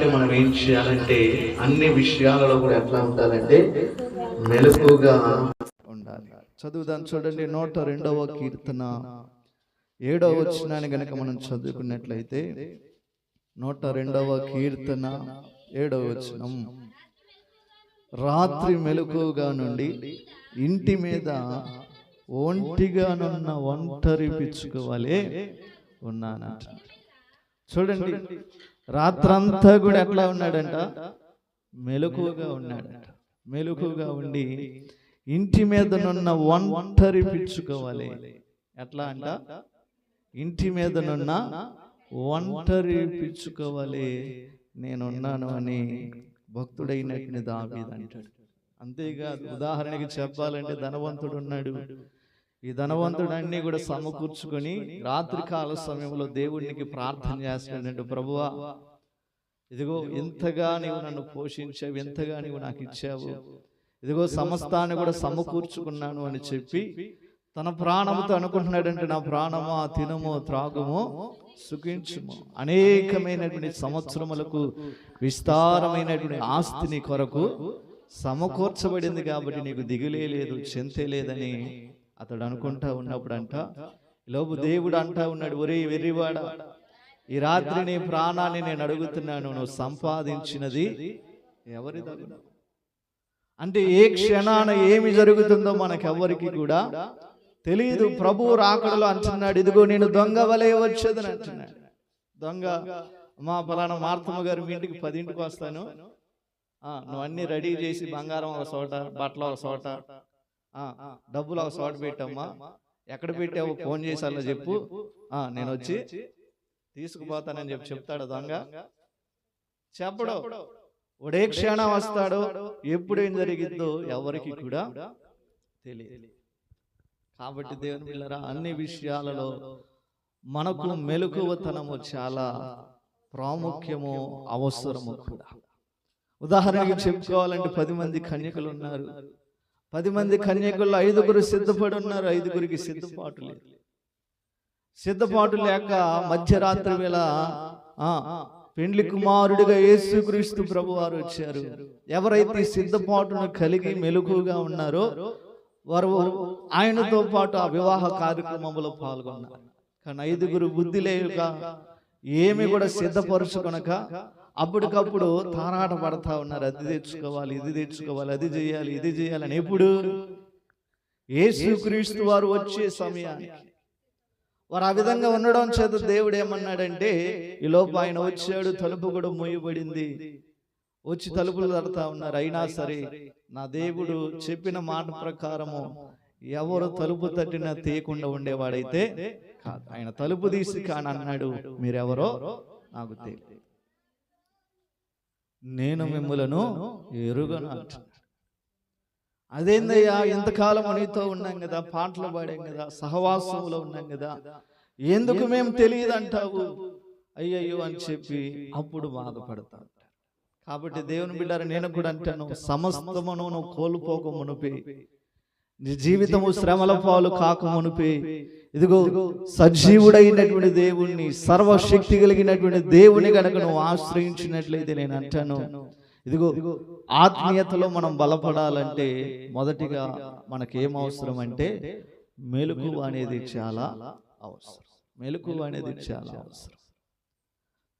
ఉండాలంటే మనం ఏం చేయాలంటే అన్ని విషయాలలో కూడా ఎట్లా ఉండాలంటే మెలకుగా ఉండాలి. చదువుదాన్ని చూడండి నూట రెండవ కీర్తన. ఏడవ వచ్చినాన్ని గనక మనం చదువుకున్నట్లయితే నూట రెండవ కీర్తన ఏడవ వచనం. రాత్రి మెలకుగా నుండి ఇంటి మీద ఒంటిగానున్న ఒంటరి పిచ్చుకోవాలే ఉన్నానంట. చూడండి. రాత్రంతా కూడా ఎట్లా ఉన్నాడంట? మెలకుగా ఉన్నాడంట. మెలకుగా ఉండి ఇంటి మీదనున్న ఒంటరి పిచ్చుకోవాలి. ఎట్లా అంట? ఇంటి మీదనున్న ఒంటరి పిచ్చుకోవాలి. నేనున్నాను అని భక్తుడైనటువంటి దావీదు అంటాడు. అంతేకాదు ఉదాహరణకి చెప్పాలంటే ధనవంతుడు ఉన్నాడు ఈ ధనవంతుడన్ని కూడా సమకూర్చుకొని రాత్రికాల సమయంలో దేవుడికి ప్రార్థన చేస్తున్నాడు ప్రభువా ఇదిగో ఇంతగా నీవు నన్ను పోషించావు ఎంతగా నీవు నాకు ఇచ్చావు. ఇదిగో సమస్తాన్ని కూడా సమకూర్చుకున్నాను అని చెప్పి తన ప్రాణముతో అనుకుంటున్నాడంటే నా ప్రాణమా తినము త్రాగుము సుఖించుము. అనేకమైనటువంటి సంవత్సరములకు విస్తారమైనటువంటి ఆస్తిని కొరకు సమకూర్చబడింది కాబట్టి నీకు దిగులే లేదు చింతే లేదని అతడు అనుకుంటా ఉన్నప్పుడు అంట లోపు దేవుడు అంటా ఉన్నాడు ఒరే వెర్రివాడ ఈ రాత్రి నీ ప్రాణాన్ని నేను అడుగుతున్నాను నువ్వు సంపాదించినది ఎవరి అంటే ఏ క్షణాన ఏమి జరుగుతుందో మనకెవ్వరికి కూడా తెలియదు. ప్రభు రాకడలో అంటున్నాడు ఇదిగో నేను దొంగ వలే వచ్చేదని అంటున్నాడు. దొంగ మా ఫలానా మార్తమ్మ గారు మీ ఇంటికి పదింటికి వస్తాను. నువ్వు అన్ని రెడీ చేసి బంగారం ఒక చోట బట్టలు ఒక చోట డబ్బులు ఒక చోట పెట్టమ్మా. ఎక్కడ పెట్టావో ఫోన్ చేసి అలా చెప్పు. నేను వచ్చి తీసుకుపోతానని చెప్పి చెప్తాడు దొంగ. చెప్పడు. ఒడే క్షణం వస్తాడో ఎప్పుడు జరిగిద్దో ఎవరికి కూడా తెలియదు. కాబట్టి దేవుని పిల్లరా అన్ని విషయాలలో మనకు మెలకువతనము చాలా ప్రాముఖ్యము అవసరము కూడా. ఉదాహరణకి చెప్పుకోవాలంటే పది మంది కన్యకులు ఉన్నారు. పది మంది కన్యకుల్లో ఐదుగురు సిద్ధపడి ఉన్నారు. ఐదుగురికి సిద్ధపాటు లేదు. సిద్ధపాటు లేక మధ్యరాత్రి వేళ ఆ, పెండ్లి కుమారుడిగా యేసుక్రీస్తు ప్రభు వారు వచ్చారు. ఎవరైతే సిద్ధపాటును కలిగి మెలకుగా ఉన్నారో వారు ఆయనతో పాటు ఆ వివాహ కార్యక్రమంలో పాల్గొన్నారు. కానీ ఐదుగురు బుద్ధి లేక ఏమి కూడా సిద్ధపరుచుకొనక అప్పటికప్పుడు తారాట పడతా ఉన్నారు. అది తెచ్చుకోవాలి ఇది తెచ్చుకోవాలి అది చేయాలి ఇది చేయాలని ఎప్పుడు యేసుక్రీస్తు వారు వచ్చే సమయానికి వారు ఆ విధంగా ఉండడం చేత దేవుడు ఏమన్నాడంటే ఈ లోపు ఆయన వచ్చాడు తలుపు కూడా మూయబడింది. వచ్చి తలుపులు తడతా ఉన్నారు. అయినా సరే నా దేవుడు చెప్పిన మాట ప్రకారము ఎవరు తలుపు తట్టినా తీయకుండా ఉండేవాడైతే కాదు. ఆయన తలుపు తీసి కాని అన్నాడు. మీరెవరో నాకు తెలియదు నేను మిమ్మలను ఎరుగను అంటున్నాడు అదేందయ్యా? ఇంతకాలం నీతో ఉన్నాం కదా పాటలు పాడాం కదా సహవాసంలో ఉన్నాం కదా. ఎందుకు మేము తెలియదు అంటావు అయ్యయ్యో అని చెప్పి అప్పుడు బాధపడతా ఉంటారు. కాబట్టి దేవుని బిడ్డారు నేను కూడా అంటాను సమస్తమును నువ్వు కోల్పోక మునిపే. నీ జీవితము శ్రమల పాలు కాక మునిపే. ఇదిగో సజీవుడైనటువంటి దేవుణ్ణి సర్వశక్తి కలిగినటువంటి దేవుని గనక నువ్వు ఆశ్రయించినట్లయితే నేను అంటాను. ఇదిగో ఆత్మీయతలో మనం బలపడాలంటే మొదటిగా మనకేం అవసరం అంటే మెలకు అనేది చాలా అవసరం. మెలకు అనేది చాలా అవసరం.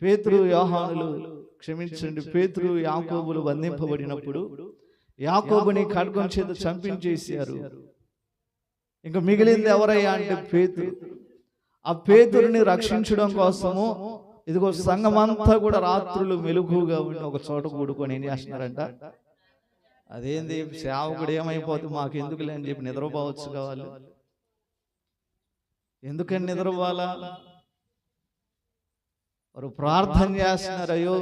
పేతురు యోహానులు క్షమించండి. పేతురు యాకోబులు బంధింపబడినప్పుడు యాకోబుని ఖడ్గం చేత చంపించేశారు. ఇంకా మిగిలింది ఎవరయ్యా అంటే పేతురు. ఆ పేతురుని రక్షించడం కోసము ఇదిగో సంఘమంతా కూడా రాత్రులు మెలుగుగా ఉండి ఒక చోట కూడుకొని ఏం చేస్తున్నారంట? అదేంది? సేవకుడు ఏమైపోతే మాకు ఎందుకులే అని చెప్పి నిద్రపోవచ్చు కావాలి. ఎందుకని నిద్రపోవాలా? వారు ప్రార్థన చేస్తున్నారు. అయ్యో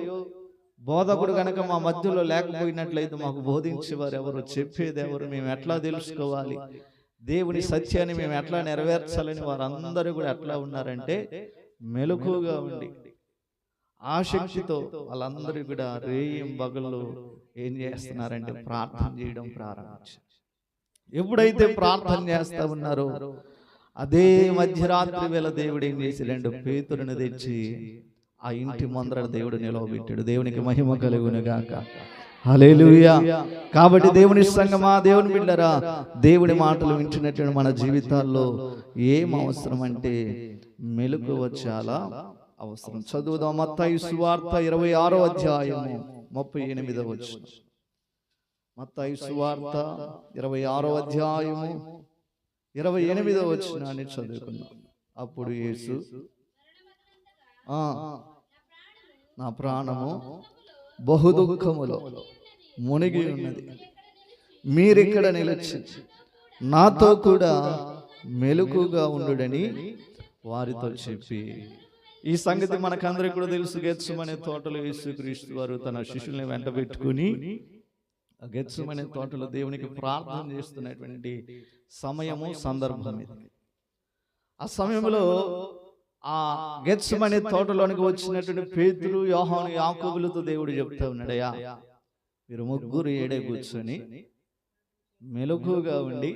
బోధకుడు గనక మా మధ్యలో లేకపోయినట్లయితే మాకు బోధించేవారు ఎవరు? చెప్పేది ఎవరు? మేము ఎట్లా తెలుసుకోవాలి? దేవుని సత్యాన్ని మేము ఎట్లా నెరవేర్చాలని వారందరూ కూడా ఎట్లా ఉన్నారంటే మెలకుగా ఉండి ఆసక్తితో వాళ్ళందరూ కూడా రేయం బగళ్ళు ఏం చేస్తున్నారంటే ప్రార్థన చేయడం ప్రారంభించారు. ఎప్పుడైతే ప్రార్థన చేస్తా ఉన్నారో అదే మధ్యరాత్రి వేళ దేవుడు ఏం చేసి రెండు పేతులను తెచ్చి ఆ ఇంటి ముందర దేవుడు నిలవబెట్టాడు. దేవునికి మహిమ కలుగునుగాక హల్లెలూయా. కాబట్టి దేవుని సంగమా దేవుని బిడ్డరా దేవుడి మాటలు వింటున్నటువంటి మన జీవితాల్లో ఏం అవసరం అంటే మెలకువ చాలా అవసరం. చదువుదాం. మత్తయి సువార్త ఇరవై ఆరో అధ్యాయము ముప్పై ఎనిమిదవ వచ్చిన మత్తయి సువార్త ఇరవై ఆరో అధ్యాయము ఇరవై ఎనిమిదవ వచ్చినాన్ని చదువుకుందాం. అప్పుడు యేసు నా ప్రాణము బహు దుఃఖములో మునిగి ఉన్నది. మీరిక్కడ నిలిచి నాతో కూడా మెలుకుగా ఉండుడని వారితో చెప్పి ఈ సంగతి మనకందరికి కూడా తెలుసు. గెత్సుమనే తోటలో యేసుక్రీస్తు వారు తన శిష్యుల్ని వెంట పెట్టుకుని గెత్సమనే తోటలో దేవునికి ప్రార్థన చేస్తున్నటువంటి సమయము సందర్భం ఇది. ఆ సమయంలో ఆ గెత్సుమనే తోటలోనికి వచ్చినటువంటి పేతురు యోహాను యాకోబులతో దేవుడు చెప్తా ఉన్నాడయ్యా మీరు ముగ్గురు ఏడే కూర్చొని మెలకుగా ఉండి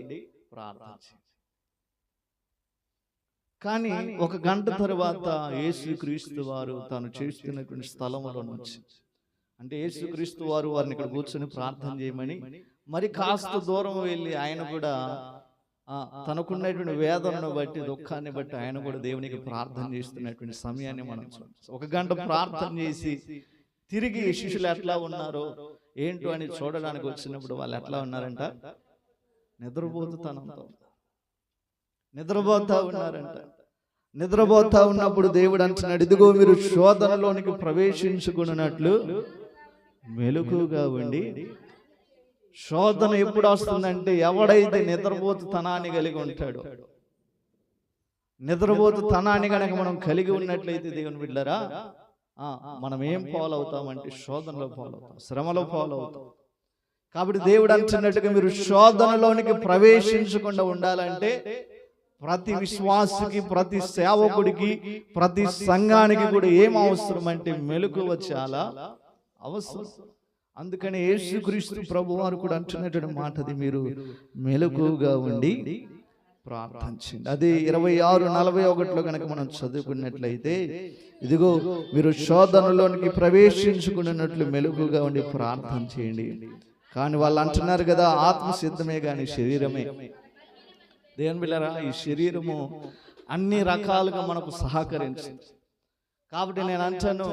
ప్రార్థించి కానీ ఒక గంట తర్వాత యేసుక్రీస్తు వారు తాను చేస్తున్నటువంటి స్థలంలో నుంచి అంటే యేసుక్రీస్తు వారు వారిని ఇక్కడ కూర్చొని ప్రార్థన చేయమని మరి కాస్త దూరం వెళ్ళి ఆయన కూడా తనకున్నటువంటి వేదనను బట్టి దుఃఖాన్ని బట్టి ఆయన కూడా దేవునికి ప్రార్థన చేస్తున్నటువంటి సమయాన్ని మనం. ఒక గంట ప్రార్థన చేసి తిరిగి శిష్యులు ఎట్లా ఉన్నారో ఏంటో అని చూడడానికి వచ్చినప్పుడు వాళ్ళు ఎట్లా ఉన్నారంట? నిద్రపోతుతనంతో. నిద్రపోతా ఉన్నారంట. నిద్రపోతా ఉన్నప్పుడు దేవుడు అంటున్నాడు ఇదిగో మీరు శోధనలోనికి ప్రవేశించుకున్నట్లు మెలకుగా ఉండి శోధన ఎప్పుడు వస్తుందంటే ఎవడైతే నిద్రపోతు తనాన్ని కలిగి ఉంటాడో నిద్రపోతు తనాన్ని కనుక మనం కలిగి ఉన్నట్లయితే దేవుని బిడ్డరా మనం ఏం పాలవుతామంటే శోధనలో పాలవుతాం శ్రమలో పాలవుతాం కాబట్టి దేవుడు అంటున్నట్టుగా మీరు శోధనలోనికి ప్రవేశించకుండా ఉండాలంటే ప్రతి విశ్వాసికి ప్రతి సేవకుడికి ప్రతి సంఘానికి కూడా ఏం అవసరం అంటే మెలకువ చాలా అవసరం. అందుకని యేసుక్రీస్తు ప్రభు వారు కూడా అంటున్నటువంటి మాట అది మీరు మెలకుగా ఉండి ప్రార్థించండి. అదే ఇరవై ఆరు నలభై ఒకటిలో కనుక మనం చదువుకున్నట్లయితే ఇదిగో మీరు శోధనలోనికి ప్రవేశించుకున్నట్లు మెలుగుగా ఉండి ప్రార్థన చేయండి కానీ వాళ్ళు అంటున్నారు కదా ఆత్మ సిద్ధమే కానీ శరీరమే. దేవుని బిళ్ళరా ఈ శరీరము అన్ని రకాలుగా మనకు సహకరించింది కాబట్టి నేను అంటాను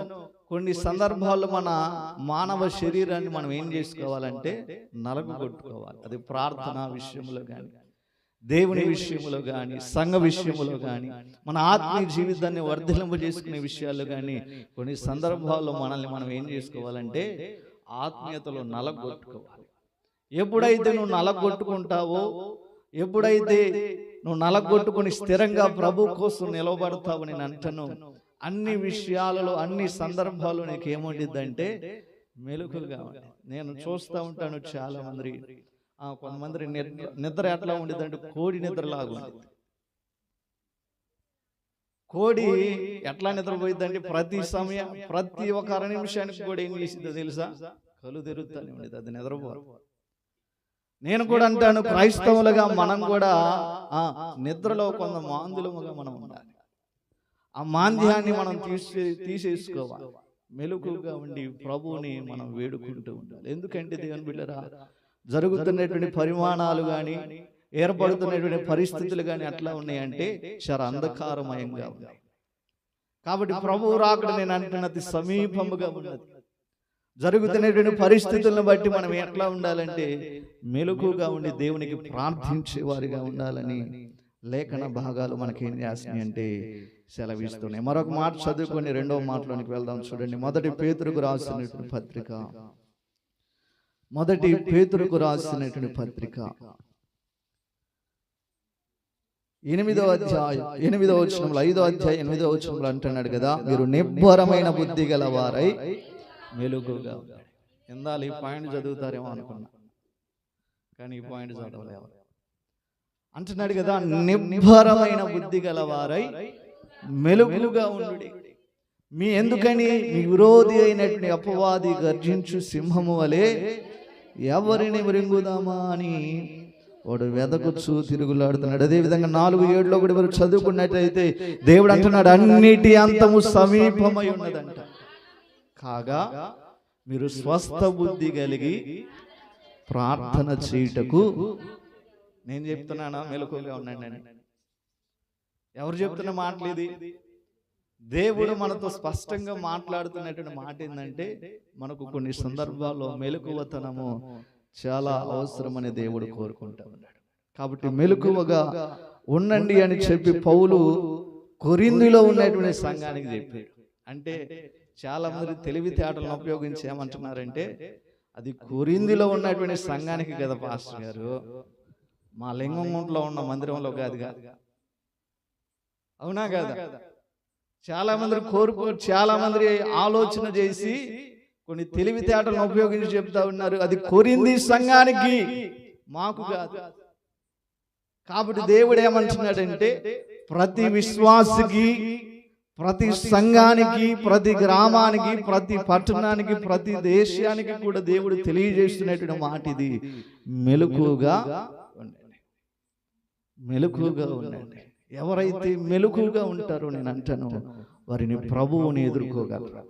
కొన్ని సందర్భాల్లో మన మానవ శరీరాన్ని మనం ఏం చేసుకోవాలంటే నలుగు కొట్టుకోవాలి అది ప్రార్థన విషయంలో కానీ దేవుని విషయంలో కానీ సంఘ విషయంలో కానీ మన ఆత్మీయ జీవితాన్ని వర్ధలింప చేసుకునే విషయాల్లో కానీ కొన్ని సందర్భాల్లో మనల్ని మనం ఏం చేసుకోవాలంటే ఆత్మీయతలో నలగొట్టుకోవాలి. ఎప్పుడైతే నువ్వు నలగొట్టుకుంటావో ఎప్పుడైతే నువ్వు నలగొట్టుకుని స్థిరంగా ప్రభు కోసం నిలబడతావు నేను అంటాను అన్ని విషయాలలో అన్ని సందర్భాల్లో నీకు ఏముండిద్దంటే మెలకుగా ఉంది. నేను చూస్తూ ఉంటాను చాలా మంది ఆ, కొంతమంది నిద్ర నిద్ర ఎట్లా ఉండిద్దంటే కోడి నిద్రలాగా ఉంది కోడి ఎట్లా నిద్రపోయిద్దంటే ప్రతి సమయం ప్రతి అర నిమిషానికి కూడా ఏం చేసిద్దో తెలుసా? తెరుస్తానే ఉండేది అది నిద్రపోదు నేను కూడా అంటాను క్రైస్తవులుగా మనం కూడా ఆ నిద్రలో కొంత మాందులముగా మనం ఉండాలి. ఆ మాంద్యాన్ని మనం తీసే తీసేసుకోవాలి. మెలకుగా ఉండి ప్రభువుని మనం వేడుకుంటూ ఉండాలి. ఎందుకంటే దేవుని బిడ్డరా జరుగుతున్నటువంటి పరిమాణాలు కానీ ఏర్పడుతున్నటువంటి పరిస్థితులు కానీ అట్లా ఉన్నాయంటే చాలా అంధకారమయంగా ఉన్నాయి. కాబట్టి ప్రభువు రాకడ నేను అంటున్నది సమీపముగా ఉన్నది. జరుగుతున్నటువంటి పరిస్థితులను బట్టి మనం ఎట్లా ఉండాలంటే మెలకుగా ఉండి దేవునికి ప్రార్థించే వారిగా ఉండాలని లేఖన భాగాలు మనకి ఏం చేస్తున్నాయి అంటే సెలవిస్తున్నాయి మరొక మాట చదువుకొని రెండవ మాటలోనికి వెళ్దాం చూడండి. మొదటి పేతురుకు రాసినటువంటి పత్రిక. మొదటి పేతురుకు రాసినటువంటి పత్రిక. ఎనిమిదో అధ్యాయం. ఎనిమిదో వచనంలో ఐదో అధ్యాయం ఎనిమిదో వచనంలో అంటున్నాడు కదా మీరు నిబ్బరమైన బుద్ధి గల వారై మెలుగుగా. ఇందాలు ఈ పాయింట్ చదువుతారేమో అనుకున్నా. కానీ ఈ పాయింట్ చదవలేవు అంటున్నాడు కదా నిబ్బరమైన బుద్ధి గల వారై మెలుగుగా ఉండు మీ ఎందుకని మీ విరోధి అయినటువంటి అపవాది గర్జించు సింహము వలె ఎవరిని మృంగుదామా అని వాడు వెదకుచ్చు తిరుగులాడుతున్నాడు. అదే విధంగా నాలుగు ఏడులో కూడా మీరు చదువుకున్నట్లయితే దేవుడు అంటున్నాడు అన్నిటి అంతము సమీపమై ఉన్నదంట కాగా మీరు స్వస్థ బుద్ధి కలిగి ప్రార్థన చేయుటకు నేను చెప్తున్నానా? మెలకుగా ఉండండి. అని ఎవరు చెప్తున్న మాటలు ఇది? దేవుడు మనతో స్పష్టంగా మాట్లాడుతున్నటువంటి మాట ఏంటంటే మనకు కొన్ని సందర్భాల్లో మెలకువతనము చాలా అవసరమని దేవుడు కోరుకుంటా ఉన్నాడు కాబట్టి మెలకువగా ఉండండి అని చెప్పి పౌలు కొరిందిలో ఉన్నటువంటి సంఘానికి చెప్పాడు. అంటే చాలా మంది తెలివితేటలను ఉపయోగించి ఏమంటున్నారంటే అది కొరిందిలో ఉన్నటువంటి సంఘానికి కదా పాస్టర్ గారు. మా లింగంలో ఉన్న మందిరంలో కాదు కాదు అవునా కదా? చాలా మంది కోరుకో చాలా మంది ఆలోచన చేసి కొన్ని తెలివితేటలను ఉపయోగించి చెప్తా ఉన్నారు. అది కొరింది సంఘానికి మాకు కాదు. కాబట్టి దేవుడు ఏమంటున్నాడంటే ప్రతి విశ్వాసికి ప్రతి సంఘానికి ప్రతి గ్రామానికి ప్రతి పట్టణానికి ప్రతి దేశానికి కూడా దేవుడు తెలియజేస్తున్నటువంటి మాట ఇది మెలకుగా మెలకుగా ఉండండి. ఎవరైతే మెలకుగా ఉంటారో నేను అంటాను వారిని ప్రభువుని ఎదుర్కోగలరు.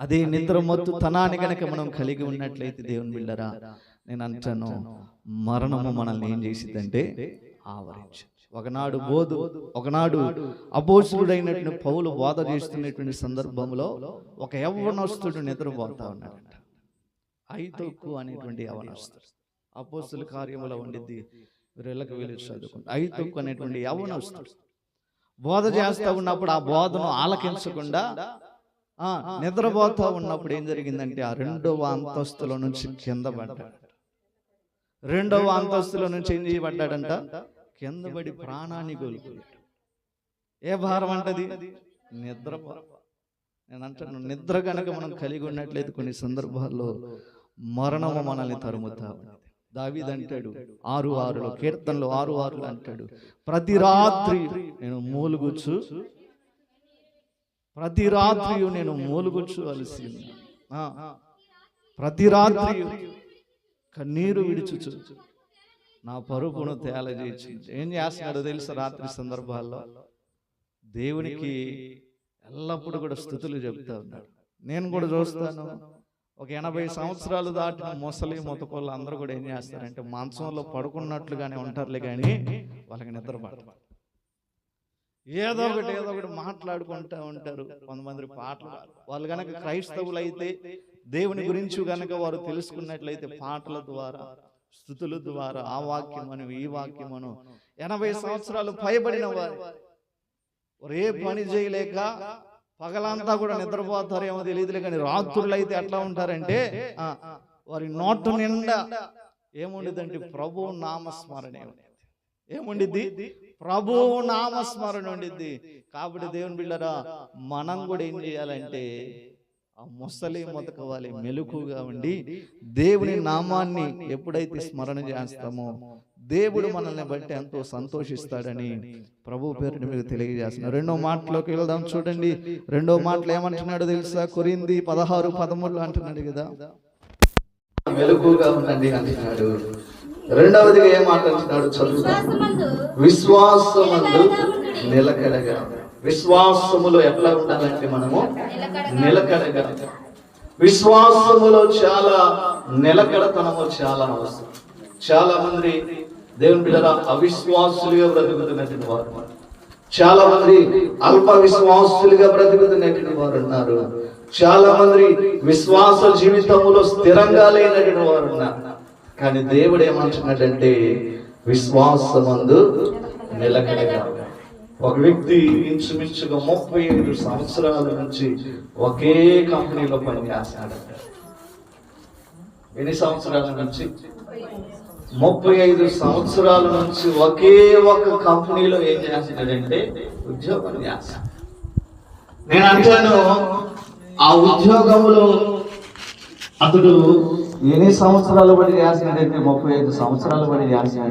అదే నిద్ర మత్తు తనాన్ని గనక మనం కలిగి ఉన్నట్లయితే దేవుని బిళ్ళరా నేను అంటాను మరణము మనల్ని ఏం చేసిందంటే ఆవరించింది ఒకనాడు బోధు ఒకనాడు అపోసుడైనటువంటి పౌలు బోధ చేస్తున్నటువంటి సందర్భంలో ఒక యవ్వనస్తుడు నిద్రపోతా ఉన్నాడంట. ఐతొక్కు అనేటువంటి యవనస్తుడు అపోస్తుల కార్యములో ఉండిద్ది. వీళ్ళకి వెళ్ళి చదువుకుంటా. ఐతొక్కు అనేటువంటి యవనస్తుడు. బోధ చేస్తా ఉన్నప్పుడు ఆ బోధను ఆలకించకుండా నిద్రపోతా ఉన్నప్పుడు ఏం జరిగిందంటే ఆ రెండవ అంతస్తులో నుంచి కింద పడ్డాడు. రెండవ అంతస్తులో నుంచి ఏం చేయబడ్డాడంట? కింద పడి ప్రాణాన్ని కోల్పోయాడు. ఏ భారం అంటది? నిద్ర. నేను అంటాను నిద్ర కనుక మనం కలిగి ఉన్నట్లయితే కొన్ని సందర్భాల్లో మరణము మనల్ని తరుముతా ఉంది దావీదంటాడు. ఆరు ఆరులో కీర్తనలో ఆరు ఆరులు అంటాడు. ప్రతి రాత్రి నేను మూలుగుచ్చు. ప్రతి రాత్రి నేను మూలుగుచ్చు అలసి. ఉన్నాను. ఆ, ప్రతి రాత్రి కన్నీరు విడిచుచు. నా పరుపును తేలజేసి ఏం చేస్తున్నాడో తెలుసా రాత్రి సందర్భాల్లో? దేవునికి ఎల్లప్పుడూ కూడా స్థుతులు చెప్తా ఉన్నాడు. నేను కూడా చూస్తాను. ఒక ఎనభై సంవత్సరాలు దాటిన ముసలి మొతకోళ్ళు అందరూ కూడా ఏం చేస్తారంటే మంచంలో పడుకున్నట్లుగానే ఉంటారులే కానీ వాళ్ళకి నిద్ర పడదు ఏదో ఒకటి ఏదో ఒకటి మాట్లాడుకుంటూ ఉంటారు. కొంతమంది పాటలు వాళ్ళు కనుక క్రైస్తవులు అయితే దేవుని గురించి కనుక వారు తెలుసుకున్నట్లయితే పాటల ద్వారా స్థుతుల ద్వారా ఆ వాక్యమను ఈ వాక్యమను ఎనభై సంవత్సరాలు పైబడిన వారు. వారు ఏ పని చేయలేక పగలంతా కూడా నిద్రపోతారేమో తెలియదులే కానీ రాత్రులు అయితే ఎట్లా ఉంటారంటే వారి నోటు నిండా ఏముండిదంటే ప్రభు నామస్మరణే ఏముండిద్ది? ప్రభు నామస్మరణ ఉండిద్ది. కాబట్టి దేవుని బిళ్ళరా మనం కూడా ఏం చేయాలంటే ఆ ముసలి మొతకవాలి మెలుకుగా ఉండి దేవుని నామాన్ని ఎప్పుడైతే స్మరణ చేస్తామో దేవుడు మనల్ని బట్టి ఎంతో సంతోషిస్తాడని ప్రభు పేరుని మీకు తెలియజేస్తున్నారు రెండో మాటలోకి వెళ్దాం చూడండి. రెండో మాటలు ఏమంటున్నాడు తెలుసా? కొరింది పదహారు పదమూడులో అంటున్నాడు కదా. మెలకుగా ఉండండి అంటున్నాడు. రెండవదిగా ఏం మాట్లాడుతున్నాడు చదువుతాం విశ్వాసమందు విశ్వాసమందు నిలకడగా విశ్వాసములో ఎట్లా ఉండాలంటే మనము నిలకడగా విశ్వాసములో చాలా నిలకడతనము చాలా అవసరం. చాలా మంది దేవుని బిడ్డ అవిశ్వాసులుగా బ్రతుకుతున్నటువంటి వారు. చాలా మంది అల్ప విశ్వాసులుగా బ్రతుకుతున్నటువంటి వారు ఉన్నారు. చాలా మంది విశ్వాస జీవితంలో స్థిరంగా లేనటువంటి వారు ఉన్నారు. కానీ దేవుడు ఏమంటున్నాడంటే విశ్వాసమందు నిలకడగా ఒక వ్యక్తి ఇంచుమించుగా ముప్పై ఐదు సంవత్సరాల నుంచి ఒకే కంపెనీలో పనిచేస్తాడు ఎన్ని సంవత్సరాల నుంచి? ముప్పై ఐదు సంవత్సరాల నుంచి ఒకే ఒక కంపెనీలో ఏం చేస్తున్నాడంటే ఉద్యోగం చేస్తాడు నేను అంటాను ఆ ఉద్యోగంలో అతడు ఎన్ని సంవత్సరాలు బట్టి చేసినాడంటే ముప్పై ఐదు సంవత్సరాలు బట్టి చేసినాడు